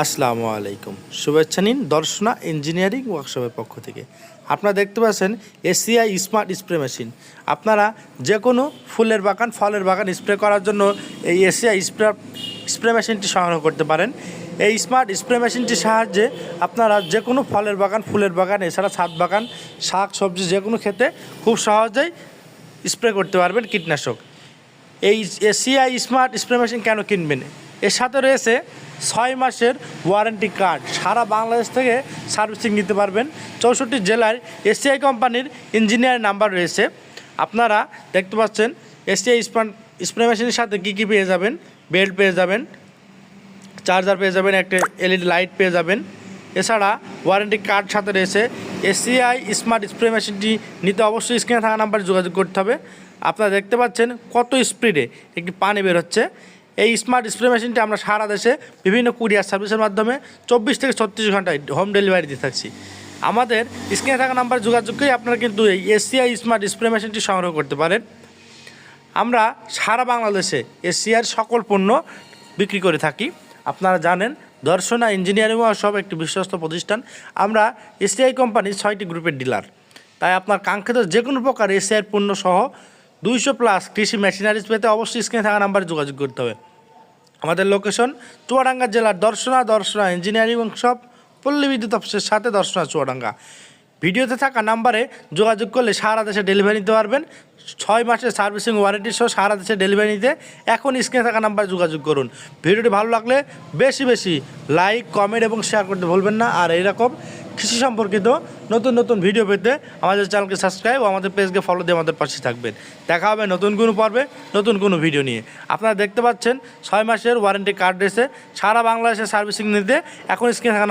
আসসালামু আলাইকুম। শুভেচ্ছা নিন দর্শনা ইঞ্জিনিয়ারিং ওয়ার্কশপের পক্ষ থেকে। আপনারা দেখতে পাচ্ছেন এসিআই স্মার্ট স্প্রে মেশিন। আপনারা যে কোনো ফুলের বাগান, ফলের বাগান স্প্রে করার জন্য এই এসিআই স্প্রে স্প্রে মেশিনটি সংগ্রহ করতে পারেন। এই স্মার্ট স্প্রে মেশিনটির সাহায্যে আপনারা যে কোনো ফলের বাগান, ফুলের বাগান, এছাড়া ছাদ বাগান, শাক, সবজি যে কোনো খেতে খুব সহজেই স্প্রে করতে পারবেন কীটনাশক। এই এসিআই স্মার্ট স্প্রে মেশিন কেন কিনবেন? এর সাথে রয়েছে ছয় মাসের ওয়ারেন্টি কার্ড সারা বাংলাদেশ থেকে সার্ভিসিং নিতে পারবেন। চৌষট্টি জেলার এসিআই কোম্পানির ইঞ্জিনিয়ার নাম্বার রয়েছে। আপনারা দেখতে পাচ্ছেন এসিআই স্মার্ট স্প্রে মেশিনের সাথে কী কী পেয়ে যাবেন? বেল্ট পেয়ে যাবেন চার্জার পেয়ে যাবেন, একটা এলইডি লাইট পেয়ে যাবেন। এছাড়া ওয়ারেন্টি কার্ড সাথে রয়েছে। এসিআই স্মার্ট স্প্রে মেশিনটি নিতে অবশ্যই স্ক্রিনে থাকা নাম্বারে যোগাযোগ করতে হবে। আপনারা দেখতে পাচ্ছেন কত স্পিডে একটি পানি বের হচ্ছে। এই স্মার্ট স্প্রে মেশিনটি আমরা সারা দেশে বিভিন্ন কুরিয়ার সার্ভিসের মাধ্যমে চব্বিশ থেকে ছত্রিশ ঘন্টায় হোম ডেলিভারি দিয়ে থাকছি। আমাদের স্ক্রিনে থাকা নাম্বারে যোগাযোগ করে আপনারা কিন্তু এই এসিআই স্মার্ট স্প্রে মেশিনটি সংগ্রহ করতে পারেন। আমরা সারা বাংলাদেশে এশিয়ার সকল পণ্য বিক্রি করে থাকি। আপনারা জানেন, দর্শনা ইঞ্জিনিয়ারিং সব একটি বিশ্বস্ত প্রতিষ্ঠান। আমরা এসিআই কোম্পানির ছয়টি গ্রুপের ডিলার তাই আপনার কাঙ্ক্ষিত যে কোনো প্রকার এসিআইয়ের পণ্য সহ দুইশো প্লাস কৃষি মেশিনারিজ পেতে অবশ্যই স্ক্রিনে থাকা নাম্বারে যোগাযোগ করতে হবে। আমাদের লোকেশন চুয়াডাঙ্গা জেলার দর্শনা দর্শনা ইঞ্জিনিয়ারিং শপ পল্লী বিদ্যুৎ অফিসের সাথে দর্শনা চুয়াডাঙ্গা। ভিডিওতে থাকা নাম্বারে যোগাযোগ করলে সারা দেশে ডেলিভারি নিতে পারবেন। ছয় মাসের সার্ভিসিং ওয়ারেন্টি সহ সারা দেশে ডেলিভারি নিতে এখন স্ক্রিনে থাকা নাম্বারে যোগাযোগ করুন। ভিডিওটি ভালো লাগলে বেশি বেশি লাইক কমেন্ট এবং শেয়ার করতে ভুলবেন না। আর এইরকম কৃষি সম্পর্কিত নতুন নতুন ভিডিও পেতে আমাদের চ্যানেলকে সাবস্ক্রাইব ও আমাদের পেজকে ফলো দিয়ে আমাদের পাশে থাকবেন। দেখা হবে নতুন কোনো পর্বে, নতুন কোনো ভিডিও নিয়ে। আপনারা দেখতে পাচ্ছেন, ছয় মাসের ওয়ারেন্টি কার্ড রয়েছে সারা বাংলাদেশে সার্ভিসিং নিতে এখন স্ক্রিনে থাকা